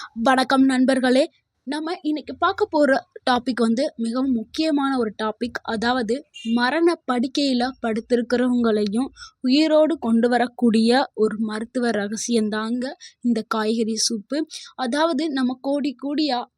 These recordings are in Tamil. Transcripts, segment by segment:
வணக்கம் நண்பர்களே. நம்ம இன்னைக்கு பார்க்க போகிற டாபிக் வந்து மிகவும் முக்கியமான ஒரு டாபிக் அதாவது மரண படுக்கையில் படுத்திருக்கிறவங்களையும் உயிரோடு கொண்டு வரக்கூடிய ஒரு மருத்துவ ரகசியந்தாங்க இந்த காய்கறி சூப்பு அதாவது நம்ம கோடி கோடியாக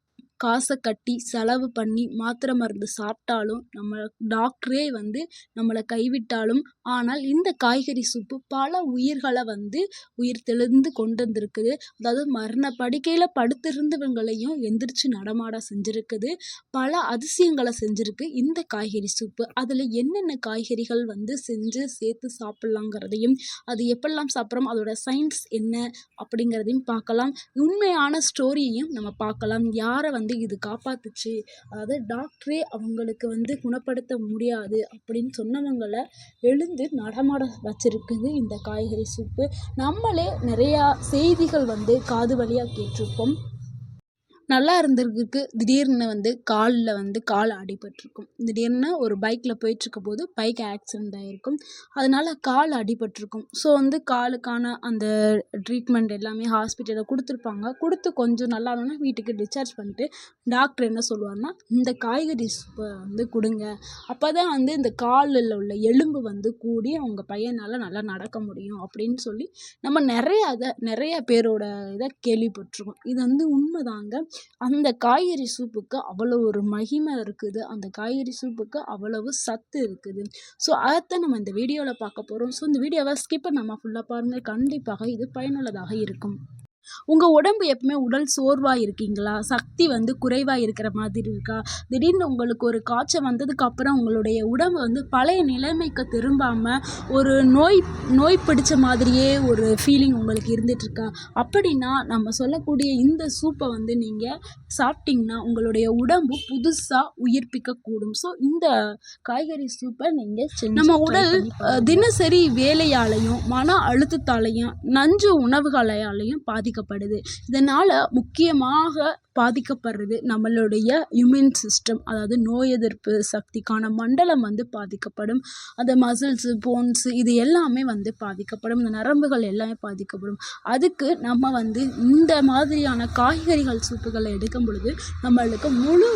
காசை கட்டி செலவு பண்ணி மாத்திரை மருந்து சாப்பிட்டாலும் நம்ம டாக்டரே வந்து நம்மளை கைவிட்டாலும் ஆனால் இந்த காய்கறி சூப்பு பல உயிர்களை வந்து உயிர் தெளிந்து கொண்டு வந்திருக்குது. அதாவது மரண படுக்கையில் படுத்திருந்தவங்களையும் எந்திரிச்சு நடமாட செஞ்சுருக்குது. பல அதிசயங்களை செஞ்சுருக்கு இந்த காய்கறி சூப்பு. அதில் என்னென்ன காய்கறிகள் வந்து செஞ்சு சேர்த்து சாப்பிட்லாங்கிறதையும் அது எப்படிலாம் சாப்பிட்றோம் அதோட சயின்ஸ் என்ன அப்படிங்கிறதையும் பார்க்கலாம். உண்மையான ஸ்டோரியையும் நம்ம பார்க்கலாம். யாரை வந்து இது காப்பாத்துச்சு? அதாவது டாக்டரே அவங்களுக்கு வந்து குணப்படுத்த முடியாது அப்படின்னு சொன்னவங்களை எழுந்து நடமாட வச்சிருக்குது இந்த காய்கறி சூப்பு. நம்மளே நிறையா செய்திகள் வந்து காது வழியாக கேட்டிருப்போம். நல்லா இருந்திருக்கு. திடீர்னு வந்து காலில் வந்து கால் அடிபட்டிருக்கும். திடீர்னு ஒரு பைக்கில் போயிட்டுருக்கும் போது பைக் ஆக்சிடெண்ட் ஆகிருக்கும் அதனால் கால் அடிபட்டிருக்கும். ஸோ வந்து காலுக்கான அந்த ட்ரீட்மெண்ட் எல்லாமே ஹாஸ்பிட்டலில் கொடுத்துருப்பாங்க. கொடுத்து கொஞ்சம் நல்லா ஆனோடனே வீட்டுக்கு டிஸ்சார்ஜ் பண்ணிட்டு டாக்டர் என்ன சொல்லுவார்னா இந்த காய்கறி வந்து கொடுங்க. அப்போ தான் வந்து இந்த காலில் உள்ள எலும்பு வந்து கூடி அவங்க பையனால் நல்லா நடக்க முடியும் அப்படின்னு சொல்லி நம்ம நிறைய அதை நிறைய பேரோட இதை கேள்விப்பட்டிருக்கோம். இது வந்து உண்மைதாங்க. அந்த காய்கறி சூப்புக்கு அவ்வளோ ஒரு மகிமை இருக்குது. அந்த காய்கறி சூப்புக்கு அவ்வளவு சத்து இருக்குது. ஸோ அதைத்தான் நம்ம இந்த வீடியோவில் பார்க்க போகிறோம் ஸோ இந்த வீடியோவை ஸ்கிப் பண்ணாமல் ஃபுல்லாக பாருங்கள் கண்டிப்பாக இது பயனுள்ளதாக இருக்கும். உங்கள் உடம்பு எப்பவுமே உடல் சோர்வாக இருக்கீங்களா? சக்தி வந்து குறைவாக இருக்கிற மாதிரி இருக்கா? திடீர்னு உங்களுக்கு ஒரு காய்ச்சல் வந்ததுக்கப்புறம் உங்களுடைய உடம்பு வந்து பழைய நிலைமைக்கு திரும்பாமல் ஒரு நோய் நோய் பிடிச்ச மாதிரியே ஒரு ஃபீலிங் உங்களுக்கு இருந்துகிட்ருக்கா அப்படின்னா நம்ம சொல்லக்கூடிய இந்த சூப்பை வந்து நீங்கள் சாப்பிட்டிங்கன்னா உங்களுடைய உடம்பு புதுசாக உயிர்ப்பிக்கக்கூடும் ஸோ இந்த காய்கறி சூப்பை நீங்கள் நம்ம உடல் தினசரி வேலையாலையும் மன அழுத்தத்தாலையும் நஞ்சு உணவுகளாலையும் பாதி பாதிக்கப்படுது. இதனால் முக்கியமாக பாதிக்கப்படுறது நம்மளுடைய இம்யூன் சிஸ்டம் அதாவது நோய் எதிர்ப்பு சக்திக்கான மண்டலம் வந்து பாதிக்கப்படும். அந்த மசில்ஸு போன்ஸு இது எல்லாமே வந்து பாதிக்கப்படும். இந்த நரம்புகள் எல்லாமே பாதிக்கப்படும். அதுக்கு நம்ம வந்து இந்த மாதிரியான காய்கறிகள் சூப்புகளை எடுக்கும் பொழுது நம்மளுக்கு முழு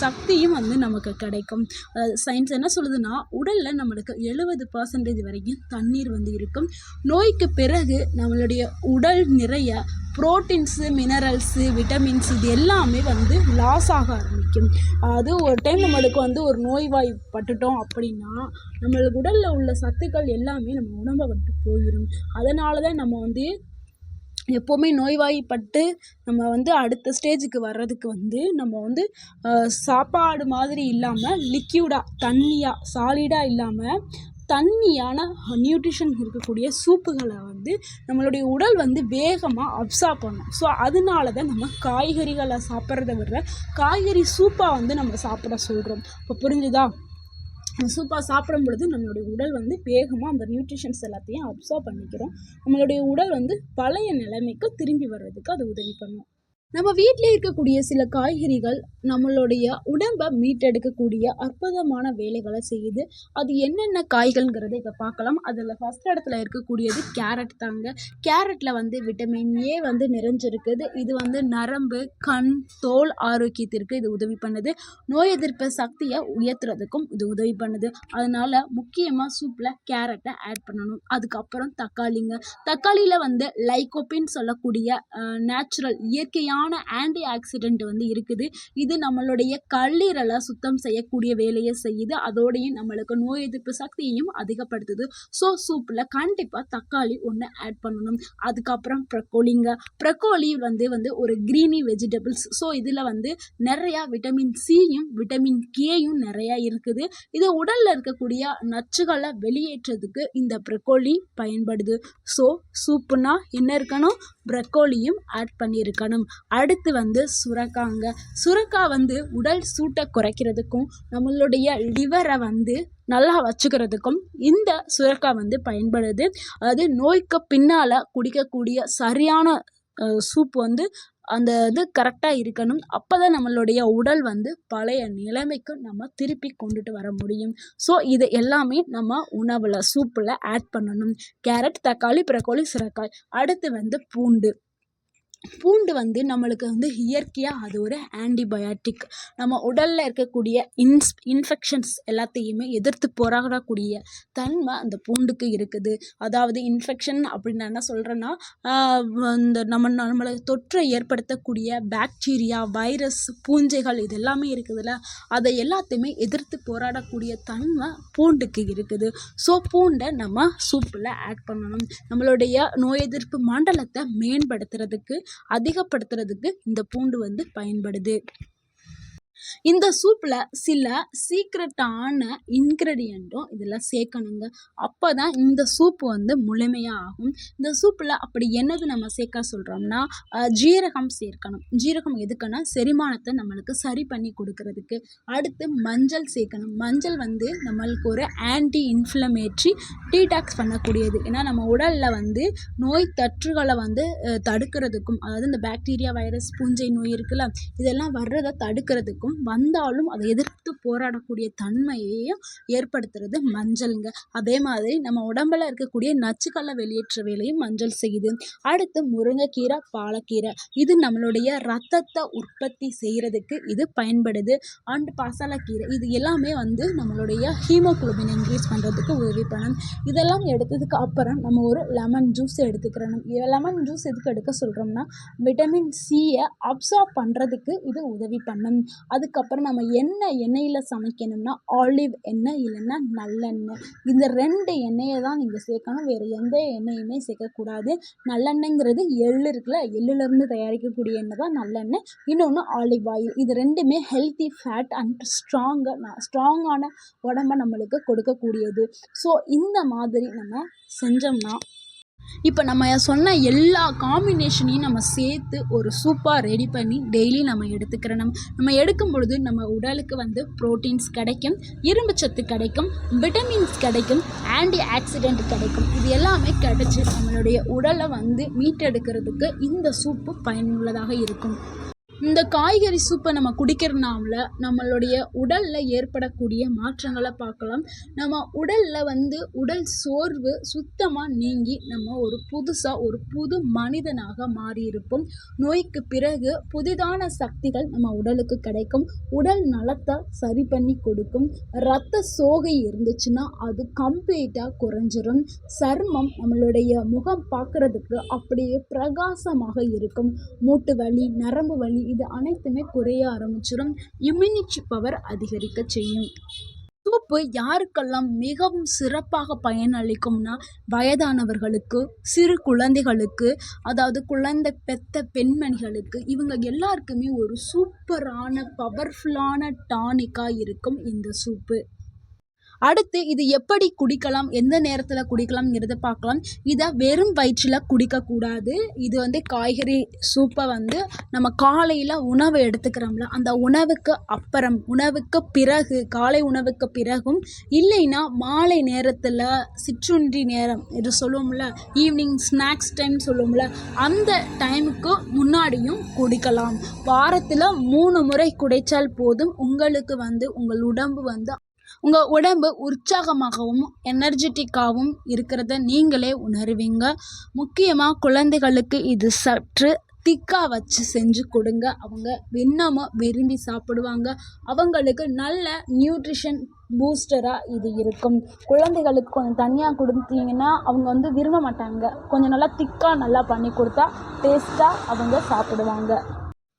சக்தியும் வந்து நமக்கு கிடைக்கும். அதாவது சயின்ஸ் என்ன சொல்லுதுன்னா உடலில் நம்மளுக்கு எழுபது பர்சன்டேஜ் வரைக்கும் தண்ணீர் வந்து இருக்கும். நோய்க்கு பிறகு நம்மளுடைய உடல் நிறைய ப்ரோட்டீன்ஸு மினரல்ஸு விட்டமின்ஸ் இது எல்லாமே வந்து லாஸ் ஆக ஆரம்பிக்கும். அது ஒரு டைம் நம்மளுக்கு வந்து ஒரு நோய்வாய் பட்டுட்டோம் அப்படின்னா நம்மளுக்கு உடலில் உள்ள சத்துக்கள் எல்லாமே நம்ம உடம்பை விட்டு போயிடும் அதனால தான் நம்ம வந்து எப்போவுமே நோய்வாய்ப்பட்டு நம்ம வந்து அடுத்த ஸ்டேஜுக்கு வர்றதுக்கு வந்து நம்ம வந்து சாப்பாடு மாதிரி இல்லாமல் லிக்யூடாக தண்ணியாக சாலிடாக இல்லாமல் தண்ணியான நியூட்ரிஷன் இருக்கக்கூடிய சூப்புகளை வந்து நம்மளுடைய உடல் வந்து வேகமாக அப்சார்ப் பண்ணும். ஸோ அதனால தான் நம்ம காய்கறிகளை சாப்பிட்றத விட காய்கறி சூப்பாக வந்து நம்ம சாப்பிட சொல்கிறோம் இப்போ புரிஞ்சுதா? சூப்பாக சாப்பிடும் பொழுது நம்மளுடைய உடல் வந்து வேகமாக அந்த நியூட்ரிஷன்ஸ் எல்லாத்தையும் அப்சார்ப் பண்ணிக்கிறோம். நம்மளுடைய உடல் வந்து பழைய நிலைமைக்கு திரும்பி வர்றதுக்கு அது உதவி பண்ணும். நம்ம வீட்டில் இருக்கக்கூடிய சில காய்கறிகள் நம்மளுடைய உடம்பை மீட்டெடுக்கக்கூடிய அற்புதமான வேலைகளை செய்யுது. அது என்னென்ன காய்கள்ங்கிறத இப்போ பார்க்கலாம். அதில் ஃபஸ்ட் இடத்துல இருக்கக்கூடியது கேரட் தாங்க. கேரட்டில் வந்து விட்டமின் ஏ வந்து நிறைஞ்சிருக்குது. இது வந்து நரம்பு கண் தோல் ஆரோக்கியத்திற்கு இது உதவி பண்ணுது. நோய் எதிர்ப்பு சக்தியை உயர்த்துறதுக்கும் இது உதவி பண்ணுது. அதனால் முக்கியமாக சூப்பில் கேரட்டை ஆட் பண்ணணும். அதுக்கப்புறம் தக்காளிங்க. தக்காளியில் வந்து லைகோப்பின் சொல்லக்கூடிய நேச்சுரல் இயற்கையான அதிகமான ஆன்டி ஆக்சிடெண்ட் வந்து இருக்குது. இது நம்மளுடைய கல்லீரலை சுத்தம் செய்யக்கூடிய வேலையை செய்யுது. அதோடையும் நம்மளுக்கு நோய் எதிர்ப்பு சக்தியையும் அதிகப்படுத்துது. ஸோ சூப்பில் கண்டிப்பாக தக்காளி ஒன்று ஆட் பண்ணணும். அதுக்கப்புறம் ப்ரக்கோலிங்க. ப்ரக்கோலி வந்து வந்து ஒரு க்ரீனி வெஜிடபிள்ஸ் ஸோ இதில் வந்து நிறையா விட்டமின் சியும் விட்டமின் கேயும் நிறையா இருக்குது. இது உடலில் இருக்கக்கூடிய நச்சுகளை வெளியேற்றதுக்கு இந்த ப்ரக்கோலி பயன்படுது. ஸோ சூப்புனா என்ன இருக்கணும்? ப்ரக்கோலியும் ஆட் பண்ணியிருக்கணும். அடுத்து வந்து சுரக்காங்க. சுரக்காய் வந்து உடல் சூட்டை குறைக்கிறதுக்கும் நம்மளுடைய லிவரை வந்து நல்லா வச்சுக்கிறதுக்கும் இந்த சுரக்காய் வந்து பயன்படுது. அது நோய்க்கு பின்னால் குடிக்கக்கூடிய சரியான சூப் வந்து அந்த இது கரெக்டாக இருக்கணும். அப்போ தான் நம்மளுடைய உடல் வந்து பழைய நிலைமைக்கு நம்ம திருப்பி கொண்டுட்டு வர முடியும். ஸோ இது எல்லாமே நம்ம உணவில் சூப்பில் ஆட் பண்ணணும். கேரட் தக்காளி பிரக்கோலி சுரக்காய். அடுத்து வந்து பூண்டு. பூண்டு வந்து நம்மளுக்கு வந்து இயற்கையாக அது ஒரு ஆன்டிபயாட்டிக் நம்ம உடலில் இருக்கக்கூடிய இன்ஸ் இன்ஃபெக்ஷன்ஸ் எல்லாத்தையுமே எதிர்த்து போராடக்கூடிய தன்மை அந்த பூண்டுக்கு இருக்குது. அதாவது இன்ஃபெக்ஷன் அப்படின்னு நான் என்ன சொல்கிறேன்னா இந்த நம்ம நம்மளை தொற்றை ஏற்படுத்தக்கூடிய பாக்டீரியா வைரஸ் பூஞ்சைகள் இது எல்லாமே இருக்குதுல்ல அதை எல்லாத்தையுமே எதிர்த்து போராடக்கூடிய தன்மை பூண்டுக்கு இருக்குது. ஸோ பூண்டை நம்ம சூப்பில் ஆட் பண்ணணும். நம்மளுடைய நோய் எதிர்ப்பு மண்டலத்தை மேம்படுத்துறதுக்கு அதிகப்படுத்துறதுக்கு இந்த பூண்டு வந்து பயன்படுது. இந்த சூப்பில் சில சீக்ரெட்டான இன்க்ரெடியண்ட்டும் இதில் சேர்க்கணுங்க. அப்போ தான் இந்த சூப்பு வந்து முழுமையாக ஆகும். இந்த சூப்பில் அப்படி என்னது நம்ம சேர்க்க சொல்கிறோம்னா ஜீரகம் சேர்க்கணும். ஜீரகம் எதுக்குன்னா செரிமானத்தை நம்மளுக்கு சரி பண்ணி கொடுக்கறதுக்கு. அடுத்து மஞ்சள் சேர்க்கணும். மஞ்சள் வந்து நம்மளுக்கு ஒரு ஆன்டி இன்ஃப்ளமேட்ரி டீடாக்ஸ் பண்ணக்கூடியது. ஏன்னா நம்ம உடலில் வந்து நோய் தற்றுகளை வந்து தடுக்கிறதுக்கும் அதாவது இந்த பாக்டீரியா வைரஸ் பூஞ்சை நோய் இருக்குல்ல இதெல்லாம் வர்றதை தடுக்கிறதுக்கும் வந்தாலும் அதை எதிர்த்து போராடக்கூடிய தன்மையையும் ஏற்படுத்துறது மஞ்சளுங்க. அதே மாதிரி நம்ம உடம்புல இருக்கக்கூடிய நச்சுக்களை வெளியேற்ற வேலையும் மஞ்சள் செய்யுது. அடுத்து முருங்கைக்கீரை பாலக்கீரை. இது நம்மளுடைய ரத்தத்தை உற்பத்தி செய்கிறதுக்கு இது பயன்படுது. அண்ட் பசலக்கீரை. இது எல்லாமே வந்து நம்மளுடைய ஹீமோக்ளோபின் இன்க்ரீஸ் பண்ணுறதுக்கு உதவி பண்ணணும் இதெல்லாம் எடுத்ததுக்கு அப்புறம் நம்ம ஒரு லெமன் ஜூஸ் எடுத்துக்கிறணும். லெமன் ஜூஸ் எதுக்கு எடுக்க சொல்கிறோம்னா விட்டமின் சியை அப்சார்ப் பண்ணுறதுக்கு இது உதவி பண்ணும். அதுக்கப்புறம் நம்ம என்ன எண்ணெயில் சமைக்கணும்னா ஆலிவ் எண்ணெய் இல்லைன்னா நல்லெண்ணெய். இந்த ரெண்டு எண்ணெயை தான் நீங்கள் சேர்க்கணும். வேறு எந்த எண்ணெயுமே சேர்க்கக்கூடாது. நல்லெண்ணெய்ங்கிறது எள்ளு இருக்குல்ல எள்ளுலேருந்து தயாரிக்கக்கூடிய எண்ணெய் தான் நல்லெண்ணெய். இன்னொன்று ஆலிவ் ஆயில். இது ரெண்டுமே ஹெல்த்தி ஃபேட் அண்ட் ஸ்ட்ராங்காக ஸ்ட்ராங்கான உடம்ப நம்மளுக்கு கொடுக்கக்கூடியது. ஸோ இந்த மாதிரி நம்ம செஞ்சோம்னா இப்போ நம்ம சொன்ன எல்லா காம்பினேஷனையும் நம்ம சேர்த்து ஒரு சூப்பாக ரெடி பண்ணி டெய்லி நம்ம எடுத்துக்கிறோம் நம்ம எடுக்கும் பொழுது நம்ம உடலுக்கு வந்து ப்ரோட்டீன்ஸ் கிடைக்கும் இரும்பு சத்து கிடைக்கும் விட்டமின்ஸ் கிடைக்கும் ஆன்டி ஆக்சிடென்ட் கிடைக்கும். இது எல்லாமே கிடைச்சி நம்மளுடைய உடலை வந்து மீட்டெடுக்கிறதுக்கு இந்த சூப்பு பயனுள்ளதாக இருக்கும். இந்த காய்கறி சூப்பை நம்ம குடிக்கிறனால நம்மளுடைய உடலில் ஏற்படக்கூடிய மாற்றங்களை பார்க்கலாம். நம்ம உடலில் வந்து உடல் சோர்வு சுத்தமாக நீங்கி நம்ம ஒரு புதுசாக ஒரு புது மனிதனாக மாறியிருப்போம். நோய்க்கு பிறகு புதிதான சக்திகள் நம்ம உடலுக்கு கிடைக்கும். உடல் நலத்தை சரி பண்ணி கொடுக்கும். இரத்த சோகை இருந்துச்சுன்னா அது கம்ப்ளீட்டாக குறைஞ்சிரும். சர்மம் நம்மளுடைய முகம் பார்க்குறதுக்கு அப்படியே பிரகாசமாக இருக்கும். மூட்டு வலி நரம்பு வலி இது அனைத்துமே குறைய ஆரம்பிச்சிடும் இம்யூனிட்டி பவர் அதிகரிக்க செய்யும். சூப்பு யாருக்கெல்லாம் மிகவும் சிறப்பாக பயனளிக்கும்னா வயதானவர்களுக்கு சிறு குழந்தைகளுக்கு அதாவது குழந்தை பெத்த பெண்மணிகளுக்கு இவங்க எல்லாருக்குமே ஒரு சூப்பரான பவர்ஃபுல்லான டானிக்காக இருக்கும் இந்த சூப்பு. அடுத்து இது எப்படி குடிக்கலாம் எந்த நேரத்தில் குடிக்கலாம்ங்கிறத பார்க்கலாம். இதை வெறும் வயிற்றில் குடிக்கக்கூடாது. இது வந்து காய்கறி சூப்பை வந்து நம்ம காலையில் உணவு எடுத்துக்கிறோம்ல அந்த உணவுக்கு அப்புறம் உணவுக்கு பிறகு காலை உணவுக்கு பிறகும் இல்லைன்னா மாலை நேரத்தில் சிற்றுண்டி நேரம் இது சொல்லுவோம்ல ஈவினிங் ஸ்நாக்ஸ் டைம் சொல்லுவோம்ல அந்த டைமுக்கு முன்னாடியும் குடிக்கலாம். வாரத்தில் மூணு முறை குடைச்சால் போதும் உங்களுக்கு வந்து உங்கள் உடம்பு வந்து உங்கள் உடம்பு உற்சாகமாகவும் எனர்ஜெட்டிக்காகவும் இருக்கிறத நீங்களே உணருவீங்க. முக்கியமாக குழந்தைகளுக்கு இது சற்று திக்காக வச்சு செஞ்சு கொடுங்க. அவங்க இன்னமும் விரும்பி சாப்பிடுவாங்க. அவங்களுக்கு நல்ல நியூட்ரிஷன் பூஸ்டராக இது இருக்கும். குழந்தைகளுக்கு கொஞ்சம் தனியாக கொடுத்தீங்கன்னா அவங்க வந்து விரும்ப மாட்டாங்க. கொஞ்சம் நல்லா திக்காக நல்லா பண்ணி கொடுத்தா டேஸ்ட்டாக அவங்க சாப்பிடுவாங்க.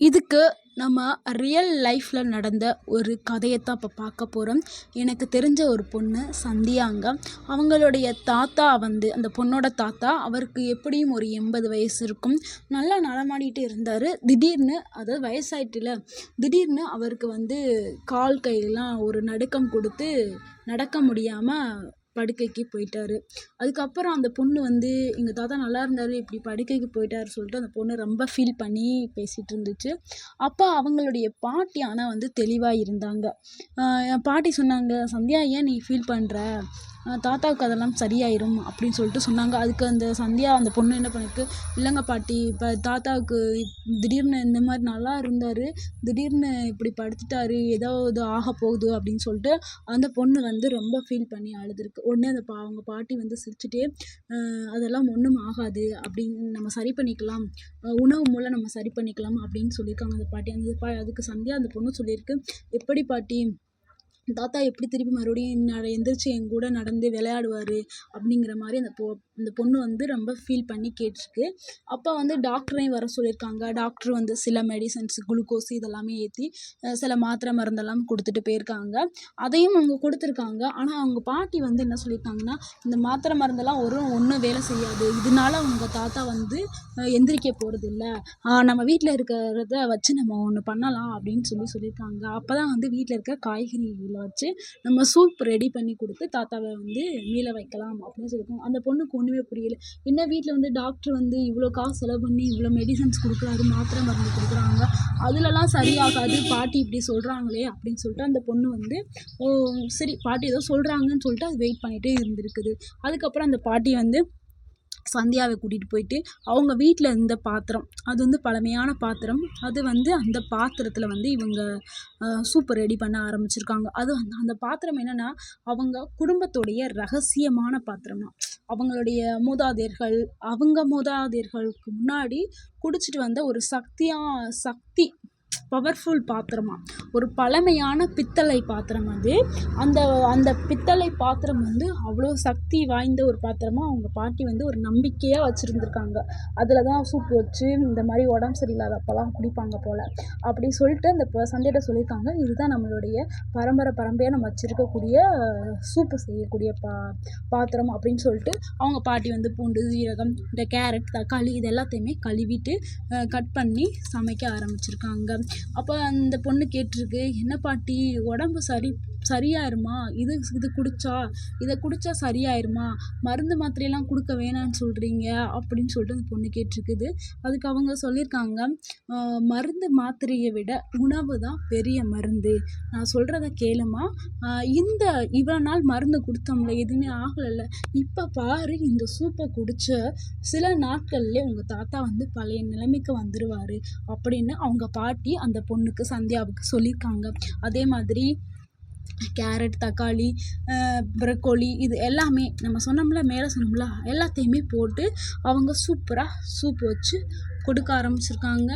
இதுக்கு நம்ம ரியல் லைஃப்பில் நடந்த ஒரு கதையை தான் இப்போ பார்க்க போகிறோம் எனக்கு தெரிஞ்ச ஒரு பொண்ணு சந்தியாங்க. அவங்களுடைய தாத்தா வந்து அந்த பொண்ணோட தாத்தா அவருக்கு எப்படியும் ஒரு எண்பது வயசு இருக்கும். நல்லா நடமாடிட்டு இருந்தார். திடீர்னு அதாவது வயசாயிட்டுல திடீர்னு அவருக்கு வந்து கால் கையெல்லாம் ஒரு நடுக்கம் கொடுத்து நடக்க முடியாமல் படுக்கைக்கு போயிட்டார். அதுக்கப்புறம் அந்த பொண்ணு வந்து எங்கள் தாத்தா நல்லா இருந்தார் இப்படி படுக்கைக்கு போயிட்டார் சொல்லிட்டு அந்த பொண்ணு ரொம்ப ஃபீல் பண்ணி பேசிகிட்டு இருந்துச்சு. அப்போ அவங்களுடைய பாட்டி ஆனால் வந்து தெளிவாக இருந்தாங்க. என் பாட்டி சொன்னாங்க சந்தியா ஏன் நீ ஃபீல் பண்ணுற தாத்தாவுக்கு அதெல்லாம் சரியாயிரும் அப்படின்னு சொல்லிட்டு சொன்னாங்க. அதுக்கு அந்த சந்தியா அந்த பொண்ணு என்ன பண்ணிருக்கு? இல்லைங்க பாட்டி இப்போ தாத்தாவுக்கு திடீர்னு இந்த மாதிரி நல்லா இருந்தார் திடீர்னு இப்படி படுத்துட்டாரு ஏதாவது ஆக போகுது அப்படின்னு சொல்லிட்டு அந்த பொண்ணு வந்து ரொம்ப ஃபீல் பண்ணி அழுதுருக்கு. உடனே அந்த பா அவங்க பாட்டி வந்து சிரிச்சுட்டே அதெல்லாம் ஒன்றும் ஆகாது அப்படின்னு நம்ம சரி பண்ணிக்கலாம் உணவு மூலம் நம்ம சரி பண்ணிக்கலாம் அப்படின்னு சொல்லியிருக்காங்க அந்த பாட்டி. அந்த பா அதுக்கு சந்தியா அந்த பொண்ணு சொல்லியிருக்கு எப்படி பாட்டி தாத்தா எப்படி திருப்பி மறுபடியும் நட எந்திரிச்சு என் கூட நடந்து விளையாடுவார் அப்படிங்கிற மாதிரி அந்த பொ அந்த பொண்ணு வந்து ரொம்ப ஃபீல் பண்ணி கேட்டிருக்கு. அப்போ வந்து டாக்டரையும் வர சொல்லியிருக்காங்க. டாக்டர் வந்து சில மெடிசன்ஸ் குளுக்கோஸ் இதெல்லாமே ஏற்றி சில மாத்திரை மருந்தெல்லாம் கொடுத்துட்டு போயிருக்காங்க. அதையும் அவங்க கொடுத்துருக்காங்க. ஆனால் அவங்க பாட்டி வந்து என்ன சொல்லியிருக்காங்கன்னா இந்த மாத்திரை மருந்தெல்லாம் ஒரு ஒன்றும் வேலை செய்யாது. இதனால அவங்க தாத்தா வந்து எந்திரிக்க போகிறது இல்லை நம்ம வீட்டில் இருக்கிறத வச்சு நம்ம ஒன்று பண்ணலாம் அப்படின்னு சொல்லி சொல்லியிருக்காங்க. அப்போ தான் வந்து வீட்டில் இருக்க காய்கறி காய்கறிகள் வச்சு நம்ம சூப் ரெடி பண்ணி கொடுத்து தாத்தாவை வந்து மீள வைக்கலாம் அப்படின்னு சொல்லியிருக்கோம். அந்த பொண்ணுக்கு ஒன்றுமே புரியல. என்ன வீட்டில் வந்து டாக்டர் வந்து இவ்வளோ காசு செலவு பண்ணி இவ்வளோ மெடிசன்ஸ் கொடுக்குறாரு மாத்திரை மருந்து கொடுக்குறாங்க அதுலலாம் சரியாகாது பாட்டி இப்படி சொல்கிறாங்களே அப்படின்னு சொல்லிட்டு அந்த பொண்ணு வந்து ஓ சரி பாட்டி ஏதோ சொல்கிறாங்கன்னு சொல்லிட்டு அது வெயிட் பண்ணிகிட்டே இருந்திருக்குது. அதுக்கப்புறம் அந்த பாட்டி வந்து சந்தியாவை கூட்டிகிட்டு போயிட்டு அவங்க வீட்டில் இருந்த பாத்திரம் அது வந்து பழமையான பாத்திரம் அது வந்து அந்த பாத்திரத்தில் வந்து இவங்க சூப்பர் ரெடி பண்ண ஆரம்பிச்சிருக்காங்க. அது அந்த அந்த பாத்திரம் என்னென்னா அவங்க குடும்பத்துடைய ரகசியமான பாத்திரமா அவங்களுடைய மூதாதையர்கள் அவங்க மூதாதையர்களுக்கு முன்னாடி குடிச்சிட்டு வந்த ஒரு சக்தியாக சக்தி பவர்ஃபுல் பாத்திரமா. ஒரு பழமையான பித்தளை பாத்திரம் அது அந்த அந்த பித்தளை பாத்திரம் வந்து அவ்வளோ சக்தி வாய்ந்த ஒரு பாத்திரமாக அவங்க பாட்டி வந்து ஒரு நம்பிக்கையாக வச்சுருந்துருக்காங்க. அதில் தான் சூப் வச்சு இந்த மாதிரி உடம்பு சரியில்லாத அப்போல்லாம் குடிப்பாங்க போல். அப்படி சொல்லிட்டு அந்த சந்தையிட்ட சொல்லியிருக்காங்க. இதுதான் நம்மளுடைய பரம்பரை பரம்பரையாக நம்ம வச்சுருக்கக்கூடிய சூப்பு செய்யக்கூடிய பா பாத்திரம் அப்படின்னு சொல்லிட்டு அவங்க பாட்டி வந்து பூண்டு ஜீரகம் இந்த கேரட் தக்காளி இது எல்லாத்தையுமே கழுவிட்டு கட் பண்ணி சமைக்க ஆரம்பிச்சிருக்காங்க. அப்போ அந்த பொண்ணு கேட்டிருக்கு என்ன பாட்டி? உடம்பு சரி சரியாயிருமா? இது இது குடித்தா இதை குடித்தா சரியாயிருமா? மருந்து மாத்திரையெல்லாம் கொடுக்க வேணாம்னு சொல்கிறீங்க அப்படின்னு சொல்லிட்டு அந்த பொண்ணு கேட்டிருக்குது. அதுக்கு அவங்க சொல்லியிருக்காங்க மருந்து மாத்திரையை விட உணவு தான் பெரிய மருந்து. நான் சொல்கிறத கேளுமா? இந்த இவ்வளோ நாள் மருந்து கொடுத்தோம்ல எதுவுமே ஆகலைல்ல. இப்போ பாரு இந்த சூப்பை குடித்த சில நாட்கள்லேயே உங்கள் தாத்தா வந்து பழைய நிலைமைக்கு வந்துடுவார் அப்படின்னு அவங்க பாட்டி அந்த பொண்ணுக்கு சந்தியாவுக்கு சொல்லியிருக்காங்க. அதே மாதிரி கேரட் தக்காளி ப்ரக்கோலி இது எல்லாமே நம்ம சொன்னோம்ல மேலே சொன்னோம்ல எல்லாத்தையுமே போட்டு அவங்க சூப்பராக சூப் வச்சு கொடுக்க ஆரம்பிச்சிருக்காங்க.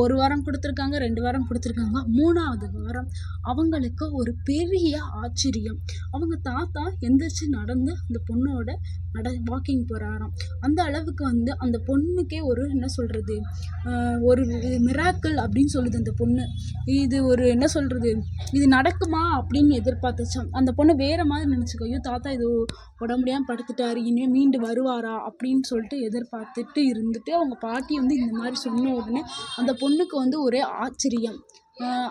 ஒரு வாரம் கொடுத்துருக்காங்க ரெண்டு வாரம் கொடுத்துருக்காங்க. மூணாவது வாரம் அவங்களுக்கு ஒரு பெரிய ஆச்சரியம். அவங்க தாத்தா எந்திரிச்சு நடந்து அந்த பொண்ணோட நட வாக்கிங் போகிறாராம் அந்த அளவுக்கு வந்து அந்த பொண்ணுக்கே ஒரு என்ன சொல்கிறது ஒரு மிராக்கள் அப்படின்னு சொல்லுது அந்த பொண்ணு. இது ஒரு என்ன சொல்கிறது இது நடக்குமா அப்படின்னு எதிர்பார்த்துச்சான் அந்த பொண்ணு வேறு மாதிரி நினச்சிக்கோ ஐயோ தாத்தா இது உடம்புடியாக படுத்துட்டாரு இனிமேல் மீண்டு வருவாரா? அப்படின்னு சொல்லிட்டு எதிர்பார்த்துட்டு இருந்துட்டு அவங்க பாட்டி வந்து இந்த மாதிரி சொன்ன உடனே அந்த பொண்ணுக்கு வந்து ஒரே ஆச்சரியம்.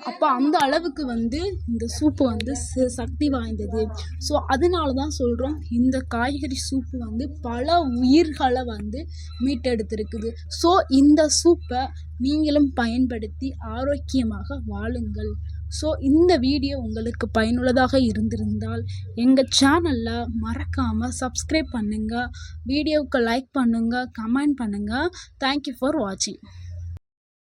அப்போ அந்த அளவுக்கு வந்து இந்த சூப்பு வந்து சக்தி வாய்ந்தது. ஸோ அதனால தான் சொல்கிறோம் இந்த காய்கறி சூப்பு வந்து பல உயிர்களை வந்து மீட்டெடுத்திருக்குது. ஸோ இந்த சூப்பை நீங்களும் பயன்படுத்தி ஆரோக்கியமாக வாழுங்கள். ஸோ இந்த வீடியோ உங்களுக்கு பயனுள்ளதாக இருந்திருந்தால் எங்கள் சேனலில் மறக்காமல் சப்ஸ்கிரைப் பண்ணுங்கள் வீடியோவுக்கு லைக் பண்ணுங்கள் கமெண்ட் பண்ணுங்கள் தேங்க்யூ ஃபார் வாட்சிங்